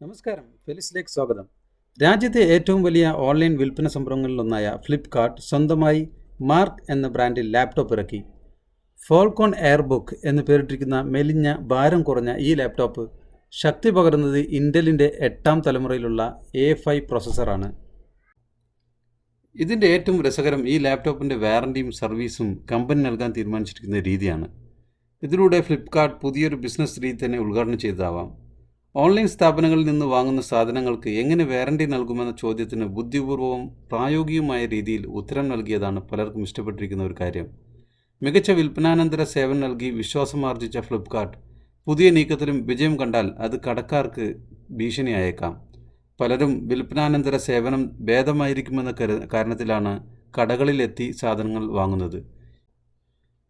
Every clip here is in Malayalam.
നമസ്കാരം. ഫെലിസിലേക്ക് സ്വാഗതം. രാജ്യത്തെ ഏറ്റവും വലിയ ഓൺലൈൻ വിൽപ്പന സംരംഭങ്ങളിലൊന്നായ ഫ്ലിപ്കാർട്ട് സ്വന്തമായി മാർക്ക് എന്ന ബ്രാൻഡിൽ ലാപ്ടോപ്പ് ഇറക്കി. ഫോൾക്കോൺ എയർബുക്ക് എന്ന് പേരിട്ടിരിക്കുന്ന മെലിഞ്ഞ ഭാരം കുറഞ്ഞ ഈ ലാപ്ടോപ്പ് ശക്തി പകരുന്നത് ഇന്റലിന്റെ എട്ടാം തലമുറയിലുള്ള എ ഫൈവ് പ്രോസസ്സറാണ്. ഇതിന്റെ ഏറ്റവും രസകരം ഈ ലാപ്ടോപ്പിന്റെ വാറണ്ടിയും സർവീസും കമ്പനി നൽകാൻ തീരുമാനിച്ചിരിക്കുന്ന രീതിയാണ്. ഇതിലൂടെ ഫ്ലിപ്കാർട്ട് പുതിയൊരു ബിസിനസ് രീതി തന്നെ ഉദ്ഘാടനം ചെയ്തതാവാം. ഓൺലൈൻ സ്ഥാപനങ്ങളിൽ നിന്ന് വാങ്ങുന്ന സാധനങ്ങൾക്ക് എങ്ങനെ വാറണ്ടി നൽകുമെന്ന ചോദ്യത്തിന് ബുദ്ധിപൂർവവും പ്രായോഗികവുമായ രീതിയിൽ ഉത്തരം നൽകിയതാണ് പലർക്കും ഇഷ്ടപ്പെട്ടിരിക്കുന്ന ഒരു കാര്യം. മികച്ച വിൽപ്പനാനന്തര സേവനം നൽകി വിശ്വാസമാർജിച്ച ഫ്ലിപ്കാർട്ട്. പുതിയ നീക്കത്തിലും വിജയം കണ്ടാൽ അത് കടക്കാർക്ക് ഭീഷണിയായേക്കാം. പലരും വിൽപ്പനാനന്തര സേവനം ഭേദമായിരിക്കുമെന്ന കാരണത്തിലാണ് കടകളിലെത്തി സാധനങ്ങൾ വാങ്ങുന്നത്.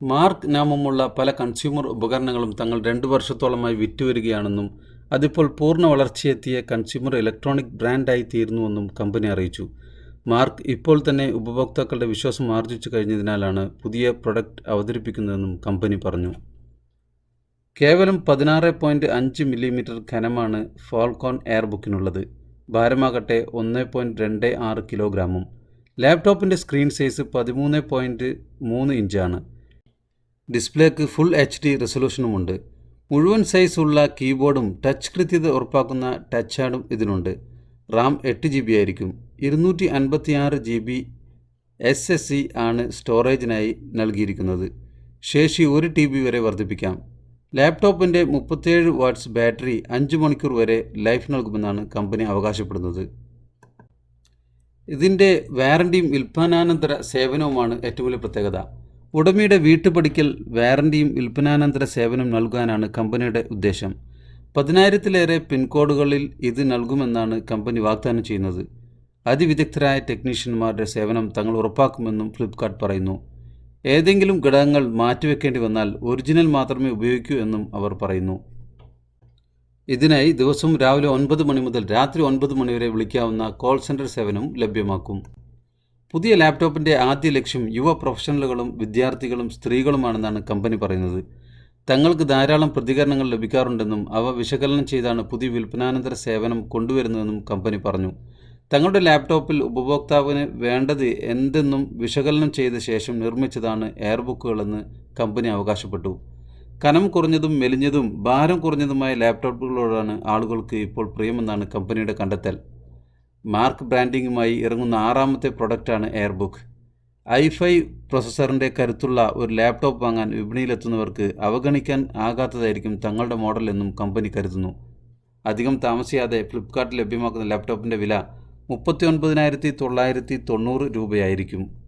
മാർക്ക് നാമമുള്ള പല കൺസ്യൂമർ ഉപകരണങ്ങളും തങ്ങൾ രണ്ട് വർഷത്തോളമായി വിറ്റുവരികയാണെന്നും അതിപ്പോൾ പൂർണ വളർച്ചയെത്തിയ കൺസ്യൂമർ ഇലക്ട്രോണിക് ബ്രാൻഡായി തീരുന്നുവെന്നും കമ്പനി അറിയിച്ചു. മാർക്ക് ഇപ്പോൾ തന്നെ ഉപഭോക്താക്കളുടെ വിശ്വാസം ആർജിച്ചു കഴിഞ്ഞതിനാലാണ് പുതിയ പ്രൊഡക്റ്റ് അവതരിപ്പിക്കുന്നതെന്നും കമ്പനി പറഞ്ഞു. കേവലം പതിനാറ് പോയിന്റ് അഞ്ച് മില്ലിമീറ്റർ ഘനമാണ് ഫോൾക്കോൺ എയർബുക്കിനുള്ളത്. ഭാരമാകട്ടെ ഒന്ന് പോയിന്റ് രണ്ട് ആറ് കിലോഗ്രാമും. ലാപ്ടോപ്പിന്റെ സ്ക്രീൻ സൈസ് പതിമൂന്ന് പോയിന്റ് മൂന്ന് ഇഞ്ചാണ്. ഡിസ്പ്ലേക്ക് ഫുൾ എച്ച് ഡി റെസൊല്യൂഷനുമുണ്ട്. മുഴുവൻ സൈസ് ഉള്ള കീബോർഡും ടച്ച് കൃത്യത ഉറപ്പാക്കുന്ന ടച്ച് ആഡും ഇതിനുണ്ട്. റാം എട്ട് ജി ബി ആയിരിക്കും. ഇരുന്നൂറ്റി അൻപത്തിയാറ് G B S S C ആണ് സ്റ്റോറേജിനായി നൽകിയിരിക്കുന്നത്. ശേഷി ഒരു ടി ബി വരെ വർദ്ധിപ്പിക്കാം. ലാപ്ടോപ്പിന്റെ മുപ്പത്തേഴ് വാട്ട്സ് ബാറ്ററി അഞ്ച് മണിക്കൂർ വരെ ലൈഫ് നൽകുമെന്നാണ് കമ്പനി അവകാശപ്പെടുന്നത്. ഇതിന്റെ വാറണ്ടിയും വിൽപ്പനാനന്തര സേവനവുമാണ് ഏറ്റവും വലിയ പ്രത്യേകത. ഉടമയുടെ വീട്ടുപടിക്കൽ വാറണ്ടിയും വിൽപ്പനാനന്തര സേവനം നൽകാനാണ് കമ്പനിയുടെ ഉദ്ദേശം. പതിനായിരത്തിലേറെ പിൻകോഡുകളിൽ ഇത് നൽകുമെന്നാണ് കമ്പനി വാഗ്ദാനം ചെയ്യുന്നത്. അതിവിദഗ്ധരായ ടെക്നീഷ്യന്മാരുടെ സേവനം തങ്ങൾ ഉറപ്പാക്കുമെന്നും ഫ്ലിപ്കാർട്ട് പറയുന്നു. ഏതെങ്കിലും ഘടകങ്ങൾ മാറ്റിവെക്കേണ്ടി വന്നാൽ ഒറിജിനൽ മാത്രമേ ഉപയോഗിക്കൂ എന്നും അവർ പറയുന്നു. ഇതിനായി ദിവസവും രാവിലെ ഒൻപത് മണി മുതൽ രാത്രി ഒൻപത് മണിവരെ വിളിക്കാവുന്ന കോൾ സെന്റർ സേവനവും ലഭ്യമാക്കും. പുതിയ ലാപ്ടോപ്പിന്റെ ആദ്യ ലക്ഷ്യം യുവ പ്രൊഫഷണലുകളും വിദ്യാർത്ഥികളും സ്ത്രീകളുമാണെന്നാണ് കമ്പനി പറയുന്നത്. തങ്ങൾക്ക് ധാരാളം പ്രതികരണങ്ങൾ ലഭിക്കാറുണ്ടെന്നും അവ വിശകലനം ചെയ്താണ് പുതിയ വിൽപ്പനാനന്തര സേവനം കൊണ്ടുവരുന്നതെന്നും കമ്പനി പറഞ്ഞു. തങ്ങളുടെ ലാപ്ടോപ്പിൽ ഉപഭോക്താവിന് വേണ്ടത് എന്തെന്നും വിശകലനം ചെയ്ത ശേഷം നിർമ്മിച്ചതാണ് എയർബുക്കുകളെന്ന് കമ്പനി അവകാശപ്പെട്ടു. കനം കുറഞ്ഞതും മെലിഞ്ഞതും ഭാരം കുറഞ്ഞതുമായ ലാപ്ടോപ്പുകളോടാണ് ആളുകൾക്ക് ഇപ്പോൾ പ്രിയമെന്നാണ് കമ്പനിയുടെ കണ്ടെത്തൽ. മാർക്ക് ബ്രാൻഡിങ്ങുമായി ഇറങ്ങുന്ന ആറാമത്തെ പ്രൊഡക്റ്റാണ് എയർബുക്ക്. ഐ ഫൈവ് പ്രൊസസ്സറിന്റെ കരുത്തുള്ള ഒരു ലാപ്ടോപ്പ് വാങ്ങാൻ വിപണിയിലെത്തുന്നവർക്ക് അവഗണിക്കാൻ ആകാത്തതായിരിക്കും തങ്ങളുടെ മോഡൽ എന്നും കമ്പനി കരുതുന്നു. അധികം താമസിയാതെ ഫ്ലിപ്കാർട്ട് ലഭ്യമാക്കുന്ന ലാപ്ടോപ്പിന്റെ വില മുപ്പത്തി ഒൻപതിനായിരത്തി തൊള്ളായിരത്തി തൊണ്ണൂറ് രൂപയായിരിക്കും.